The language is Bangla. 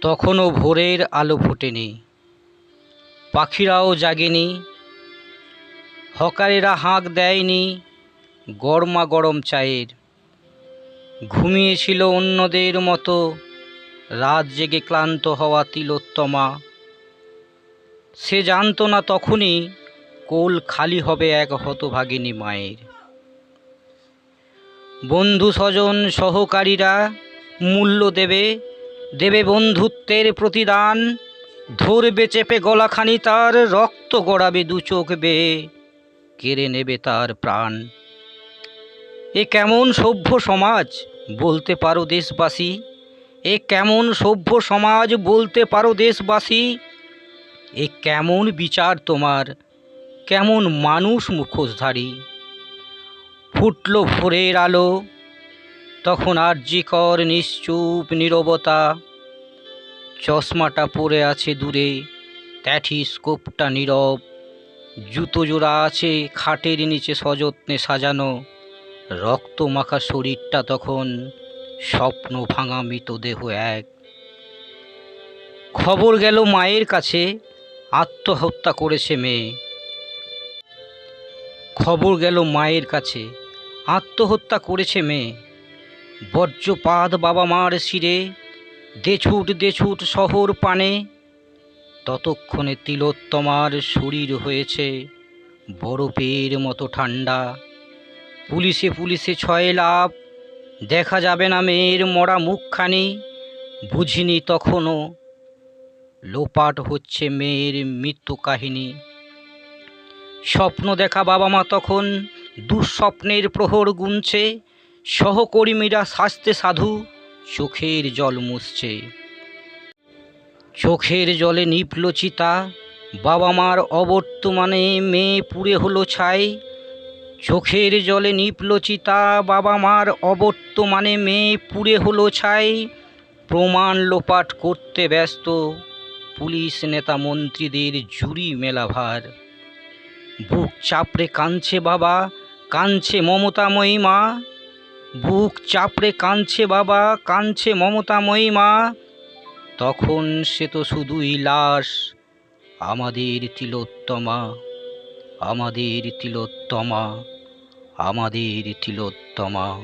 তখনও ভোরের আলো ফোটেনি। পাখিরাও জাগেনি। হকারেরা হাঁক দেয়নি গরমা গরম চায়ের। ঘুমিয়েছিল অন্যদের মতো। রাত জেগে ক্লান্ত হওয়া তিলোত্তমা। সে জানতো না তখনই কোল খালি হবে এক হতভাগিনী মায়ের। বন্ধু স্বজন সহকারীরা মূল্য দেবে দেবে বন্ধুত্বের প্রতিদান, ধরবে চেপে গলাখানি তার, রক্ত গড়াবে দু চোখ বেয়ে কেড়ে নেবে তার প্রাণ। এ কেমন সভ্য সমাজ বলতে পারো দেশবাসী? এ কেমন সভ্য সমাজ বলতে পারো দেশবাসী? এ কেমন বিচার তোমার, কেমন মানুষ মুখোশধারী? ফুটল ভোরের আলো, তখন আর্যিকর নিশ্চুপ, নীরবতা চশমাটা পরে আছে দূরে স্কোপটা নীরব। জুতো জোড়া আছে খাটের নিচে সযত্নে সাজানো। রক্ত মাখা শরীরটা তখন স্বপ্ন ভাঙা মৃতদেহ এক। খবর গেল মায়ের কাছে, আত্মহত্যা করেছে মেয়ে। খবর গেল মায়ের কাছে, আত্মহত্যা করেছে মেয়ে। বজ্রপাত বাবা মার শিরে দেছুট দেছুট শহর পানে, ততক্ষণে তিলোত্তমার শরীর হয়েছে বরফের মতো ঠান্ডা পুলিশে পুলিশে ছয় লাভ দেখা যাবে না মেয়ের মরা মুখখানি, বুঝিনি তখনও লোপাট হচ্ছে মেয়ের মৃত্যু কাহিনী। স্বপ্ন দেখা বাবা মা তখন দুঃস্বপ্নের প্রহর গুনছে, সহকর্মীরা শাস্তে সাধু চোখের জল মুছছে। চোখের জলে নিপল চিতা, বাবা মার অবর্তমানে মেয়ে পুড়ে হলো ছাই। চোখের জলে নিপল চিতা, বাবা মার অবর্তমানে মেয়ে পুড়ে হলো ছাই। প্রমাণ লোপাট করতে ব্যস্ত, পুলিশ নেতা মন্ত্রীদের জুরি মেলাভার। বুক চাপড়ে কাঁদছে বাবা, কাঁদছে মমতাময়ী মা বুক চাপড়ে কাঁদছে বাবা, কাঁদছে মমতা মহিমা। তখন সে তো শুধুই লাশ, আমাদের তিলোত্তমা আমাদের তিলোত্তমা আমাদের তিলোত্তমা।